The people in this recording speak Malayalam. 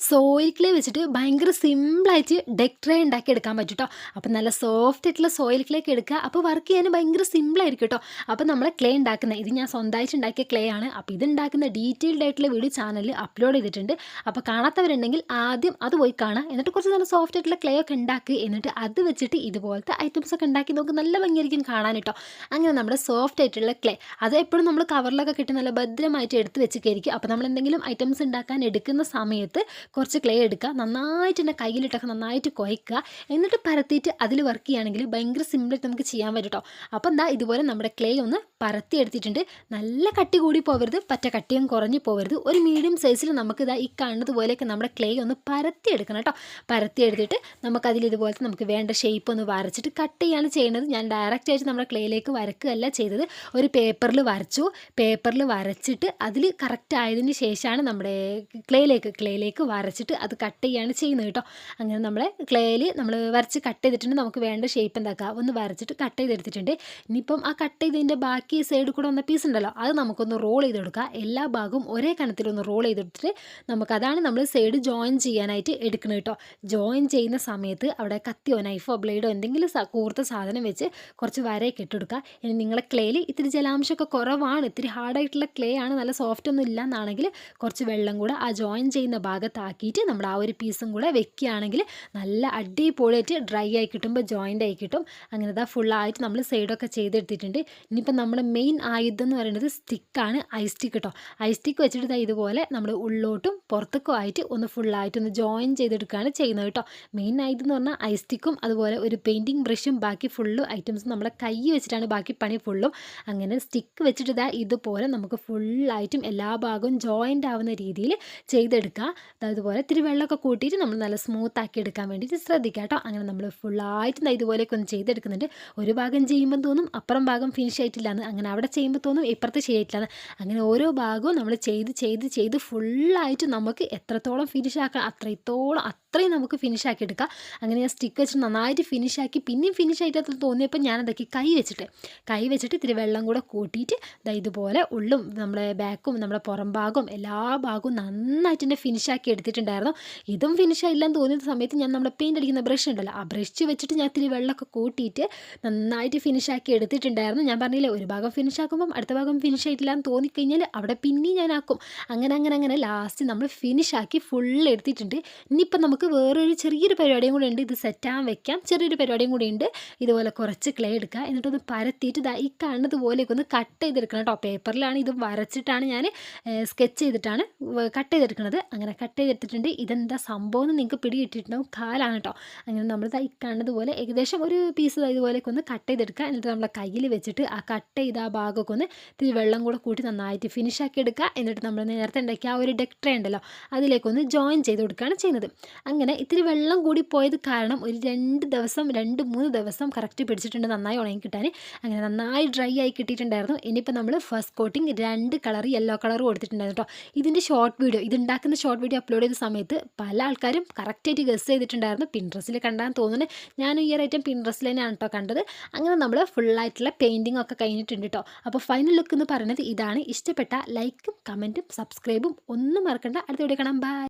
സോയിൽ ക്ലേ വെച്ചിട്ട് ഭയങ്കര സിമ്പിളായിട്ട് ഡെക് ട്രേ ഉണ്ടാക്കി എടുക്കാൻ പറ്റും കേട്ടോ അപ്പോൾ നല്ല സോഫ്റ്റ് ആയിട്ടുള്ള സോയിൽ ക്ലേ ഒക്കെ എടുക്കുക. അപ്പോൾ വർക്ക് ചെയ്യാൻ ഭയങ്കര സിമ്പിളായിരിക്കും കേട്ടോ. അപ്പോൾ നമ്മൾ ക്ലേ ഉണ്ടാക്കുന്ന ഇത് ഞാൻ സ്വന്തമായിട്ട് ഉണ്ടാക്കിയ ക്ലേ ആണ്. അപ്പോൾ ഇത് ഉണ്ടാക്കുന്ന ഡീറ്റെയിൽഡ് ആയിട്ടുള്ള വീഡിയോ ചാനലിൽ അപ്ലോഡ് ചെയ്തിട്ടുണ്ട്. അപ്പോൾ കാണാത്തവരുണ്ടെങ്കിൽ ആദ്യം അത് പോയി കാണാം എന്നിട്ട് കുറച്ച് നല്ല സോഫ്റ്റ് ആയിട്ടുള്ള ക്ലേ ഒക്കെ ഉണ്ടാക്കി എന്നിട്ട് അത് വെച്ചിട്ട് ഇതുപോലത്തെ ഐറ്റംസ് ഒക്കെ ഉണ്ടാക്കി നോക്ക്. നല്ല ഭംഗിയായിരിക്കും കാണാൻ കേട്ടോ. അങ്ങനെ നമ്മുടെ സോഫ്റ്റ് ആയിട്ടുള്ള ക്ലേ അത് എപ്പോഴും നമ്മൾ കവറിലൊക്കെ കിട്ടി നല്ല ഭദ്രമായിട്ട് എടുത്ത് വെച്ചിരിക്കും അപ്പോൾ നമ്മൾ എന്തെങ്കിലും ഐറ്റംസ് ഉണ്ടാക്കാൻ എടുക്കുന്ന സമയത്ത് കുറച്ച് ക്ലേ എടുക്കുക നന്നായിട്ട് തന്നെ കയ്യിലിട്ടൊക്കെ നന്നായിട്ട് കുഴക്കുക എന്നിട്ട് പരത്തിയിട്ട് അതിൽ വർക്ക് ചെയ്യുകയാണെങ്കിൽ ഭയങ്കര സിമ്പിളായിട്ട് നമുക്ക് ചെയ്യാൻ പറ്റും കേട്ടോ അപ്പോൾ എന്താ ഇതുപോലെ നമ്മുടെ ക്ലേ ഒന്ന് പരത്തി എടുത്തിട്ടുണ്ട്. നല്ല കട്ടി കൂടി പോകരുത് പറ്റ കട്ടിയും കുറഞ്ഞു പോകരുത് ഒരു മീഡിയം സൈസിൽ നമുക്ക് ഇതാ ഈ കാണുന്നത് പോലെയൊക്കെ നമ്മുടെ ക്ലേ ഒന്ന് പരത്തി എടുക്കണം കേട്ടോ പരത്തി എടുത്തിട്ട് നമുക്കതിൽ ഇതുപോലത്തെ നമുക്ക് വേണ്ട ഷേപ്പ് ഒന്ന് വരച്ചിട്ട് കട്ട് ചെയ്യാണ് ചെയ്യുന്നത് ഞാൻ ഡയറക്റ്റ് ആയിട്ട് നമ്മുടെ ക്ലേയിലേക്ക് വരക്കുകയല്ല ചെയ്തത്. ഒരു പേപ്പറിൽ വരച്ചു. പേപ്പറിൽ വരച്ചിട്ട് അതിൽ കറക്റ്റ് ആയതിന് ശേഷമാണ് നമ്മുടെ ക്ലേയിലേക്ക് ക്ലേയിലേക്ക് വരച്ചിട്ട് അത് കട്ട് ചെയ്യാണ് ചെയ്യുന്നത് കേട്ടോ അങ്ങനെ നമ്മൾ ക്ലേയിൽ നമ്മൾ വരച്ച് കട്ട് ചെയ്തിട്ടുണ്ട്. നമുക്ക് വേണ്ട ഷേപ്പ് എന്താക്കുക ഒന്ന് വരച്ചിട്ട് കട്ട് ചെയ്തെടുത്തിട്ടുണ്ട്. ഇനിയിപ്പം ആ കട്ട് ചെയ്തതിന്റെ ബാക്കി സൈഡിൽ കൂടെ വന്ന പീസ് ഉണ്ടല്ലോ അത് നമുക്കൊന്ന് റോൾ ചെയ്തെടുക്കുക എല്ലാ ഭാഗവും ഒരേ കണത്തിലൊന്ന് റോൾ ചെയ്തെടുത്തിട്ട് നമുക്കതാണ് നമ്മൾ സൈഡ് ജോയിൻ ചെയ്യാനായിട്ട് എടുക്കുന്നത് കേട്ടോ ജോയിൻ ചെയ്യുന്ന സമയത്ത് അവിടെ കത്തിയോ നൈഫോ ബ്ലേഡോ എന്തെങ്കിലും കൂർത്ത സാധനം വെച്ച് കുറച്ച് വരയൊക്കെ ഇട്ടെടുക്കുക ഇനി നിങ്ങളെ ക്ലേയിൽ ഇത്തിരി ജലാംശമൊക്കെ കുറവാണ്. ഇത്തിരി ഹാർഡായിട്ടുള്ള ക്ലേ ആണ്. നല്ല സോഫ്റ്റ് ഒന്നും ഇല്ല എന്നാണെങ്കിൽ കുറച്ച് വെള്ളം കൂടെ ആ ജോയിൻ ചെയ്യുന്ന ഭാഗത്താക്കിയിട്ട് നമ്മൾ ആ ഒരു പീസും കൂടെ വെക്കുകയാണെങ്കിൽ നല്ല അടിപൊളിയായിട്ട് ഡ്രൈ ആയി കിട്ടുമ്പോൾ ജോയിന്റ് ആയി കിട്ടും. അങ്ങനെ ഇതാ ഫുള്ളായിട്ട് നമ്മൾ സൈഡൊക്കെ ചെയ്തെടുത്തിട്ടുണ്ട്. ഇനിയിപ്പോൾ നമ്മുടെ മെയിൻ ആയുധം എന്ന് പറയുന്നത് സ്റ്റിക്കാണ് ഐ സ്റ്റിക്ക് കേട്ടോ ഐ സ്റ്റിക്ക് വെച്ചിട്ട് ഇതാ ഇതുപോലെ നമ്മൾ ഉള്ളോട്ടും പുറത്തേക്കും ആയിട്ട് ഒന്ന് ഫുള്ളായിട്ട് ഒന്ന് ജോയിൻ ചെയ്തെടുക്കുകയാണ് ചെയ്യുന്നത് കേട്ടോ മെയിൻ ആയുധം എന്ന് പറഞ്ഞാൽ ഐ സ്റ്റിക്കും അതുപോലെ ഒരു പെയിന്റിങ് ബ്രഷും ബാക്കി ഫുള്ള് ഐറ്റംസ് നമ്മളെ കൈ വെച്ചിട്ടാണ് ബാക്കി പണി ഫുള്ളും അങ്ങനെ സ്റ്റിക്ക് വെച്ചിട്ട് ഇതാ ഇതുപോലെ നമുക്ക് ഫുള്ളായിട്ടും എല്ലാ ഭാഗവും ജോയിന്റ് ആവുന്ന രീതിയിൽ ചെയ്തെടുക്കുക അതുപോലെ ഇത്തിരി വെള്ളമൊക്കെ കൂട്ടിയിട്ട് നമ്മൾ നല്ല സ്മൂത്ത് ആക്കി എടുക്കാൻ വേണ്ടിയിട്ട് ശ്രദ്ധിക്കുക കേട്ടോ. അങ്ങനെ നമ്മൾ ഫുള്ളായിട്ട് ഇതുപോലെയൊക്കെ ഒന്ന് ചെയ്തെടുക്കുന്നുണ്ട്. ഒരു ഭാഗം ചെയ്യുമ്പോൾ തോന്നും അപ്പുറം ഭാഗം ഫിനിഷ് ആയിട്ടില്ലാന്ന്. അങ്ങനെ അവിടെ ചെയ്യുമ്പോൾ തോന്നും ഇപ്പുറത്ത് ശരിയായിട്ടില്ലാന്ന് അങ്ങനെ ഓരോ ഭാഗവും നമ്മൾ ചെയ്ത് ചെയ്ത് ചെയ്ത് ഫുള്ളായിട്ട് നമുക്ക് എത്രത്തോളം ഫിനിഷ് ആക്കാം അത്രത്തോളം അത്രയും നമുക്ക് ഫിനിഷ് ആക്കി എടുക്കാം. അങ്ങനെ ഞാൻ സ്റ്റിക്ക് വെച്ചിട്ട് നന്നായിട്ട് ഫിനിഷ് ആക്കി പിന്നെയും ഫിനിഷ് ആയിട്ട് തോന്നിയപ്പോൾ ഞാനതൊക്കെ കൈ വെച്ചിട്ട് കൈ വെച്ചിട്ട് ഇത്തിരി വെള്ളം കൂടെ കൂട്ടിയിട്ട് ദാ ഇതുപോലെ ഉള്ളും നമ്മുടെ ബാക്കും നമ്മുടെ പുറം ഭാഗവും എല്ലാ ഭാഗവും നന്നായിട്ട് തന്നെ ഫിനിഷ് ആക്കി എടുത്തിട്ടുണ്ടായിരുന്നു. ഇതും ഫിനിഷ് ആയില്ലെന്ന് തോന്നിയ സമയത്ത് ഞാൻ നമ്മുടെ പെയിന്റ് അടിക്കുന്ന ബ്രഷ് ഉണ്ടല്ലോ ആ ബ്രഷ് വെച്ചിട്ട് ഞാൻ ഇത്തിരി വെള്ളമൊക്കെ കൂട്ടിയിട്ട് നന്നായിട്ട് ഫിനിഷ് ആക്കി എടുത്തിട്ടുണ്ടായിരുന്നു. ഞാൻ പറഞ്ഞില്ലേ ഒരു ഭാഗം ഫിനിഷ് ആക്കുമ്പം അടുത്ത ഭാഗം ഫിനിഷ് ആയിട്ടില്ല എന്ന് തോന്നിക്കഴിഞ്ഞാൽ അവിടെ പിന്നെയും ആക്കും. അങ്ങനെ അങ്ങനെ അങ്ങനെ ലാസ്റ്റ് നമ്മൾ ഫിനിഷ് ആക്കി ഫുൾ എടുത്തിട്ടുണ്ട്. ഇനിയിപ്പം നമുക്ക് വേറൊരു ചെറിയൊരു പരിപാടിയും കൂടി ഉണ്ട്. ഇത് സെറ്റാൻ വെക്കാം. ചെറിയൊരു പരിപാടിയും കൂടി ഉണ്ട്. ഇതുപോലെ കുറച്ച് ക്ലേ എടുക്കുക. എന്നിട്ടൊന്ന് പരത്തിയിട്ട് ഇതാ ഈ കാണുന്നത് പോലെയൊക്കെ ഒന്ന് കട്ട് ചെയ്തെടുക്കണം കേട്ടോ. പേപ്പറിലാണ് ഇത് വരച്ചിട്ടാണ് ഞാൻ സ്കെച്ച് ചെയ്തിട്ടാണ് കട്ട് ചെയ്തെടുക്കുന്നത്. അങ്ങനെ കട്ട് ചെയ്തെടുത്തിട്ടുണ്ട്. ഇതെന്താ സംഭവം എന്ന് നിങ്ങൾക്ക് പിടികിട്ടിട്ടുണ്ടാവും കാലാണ് കേട്ടോ. അങ്ങനെ നമ്മൾ ഈ കാണുന്നത് പോലെ ഏകദേശം ഒരു പീസ് ഇതുപോലെയൊക്കെ ഒന്ന് കട്ട് ചെയ്തെടുക്കുക. എന്നിട്ട് നമ്മളെ കയ്യിൽ വെച്ചിട്ട് ആ കട്ട് ചെയ്ത ആ ഭാഗമൊക്കെ ഒന്ന് ഇത്തിരി വെള്ളം കൂടെ കൂട്ടി നന്നായിട്ട് ഫിനിഷ് ആക്കി എടുക്കുക. എന്നിട്ട് നമ്മൾ നേരത്തെ ഉണ്ടാക്കിയ ആ ഒരു ഡെക് ട്രേ ഉണ്ടല്ലോ അതിലേക്കൊന്ന് ജോയിൻ ചെയ്ത് കൊടുക്കുകയാണ് ചെയ്യുന്നത്. അങ്ങനെ ഇത്തിരി വെള്ളം കൂടി പോയത് കാരണം ഒരു രണ്ട് ദിവസം രണ്ട് മൂന്ന് ദിവസം കറക്റ്റ് പിടിച്ചിട്ടുണ്ട് നന്നായി ഉണങ്ങി കിട്ടാൻ. അങ്ങനെ നന്നായി ഡ്രൈ ആയി കിട്ടിയിട്ടുണ്ടായിരുന്നു. ഇനിയിപ്പോൾ നമ്മൾ ഫസ്റ്റ് കോട്ടിങ് രണ്ട് കളർ യെല്ലോ കളർ കൊടുത്തിട്ടുണ്ടായിരുന്നു കേട്ടോ ഇതിന്റെ ഷോർട്ട് വീഡിയോ ഇത് ഉണ്ടാക്കുന്ന ഷോർട്ട് വീഡിയോ അപ്ലോഡ് ചെയ്ത സമയത്ത് പല ആൾക്കാരും കറക്റ്റായിട്ട് ഗസ് ചെയ്തിട്ടുണ്ടായിരുന്നു. പിൻട്രസ്റ്റിൽ കണ്ടാൻ തോന്നുന്നത് ഞാൻ ഈ ഐറ്റം പിൻട്രസ്റ്റിൽ തന്നെയാണ് കേട്ടോ കണ്ടത്. അങ്ങനെ നമ്മൾ ഫുള്ളായിട്ടുള്ള പെയിന്റിംഗ് ഒക്കെ കഴിഞ്ഞിട്ടുണ്ട് കേട്ടോ അപ്പോൾ ഫൈനൽ ലുക്ക് എന്ന് പറയുന്നത് ഇതാണ്. ഇഷ്ടപ്പെട്ട ലൈക്കും കമന്റും സബ്സ്ക്രൈബും ഒന്നും മറക്കണ്ട. അടുത്ത വീഡിയോ കാണാം. ബൈ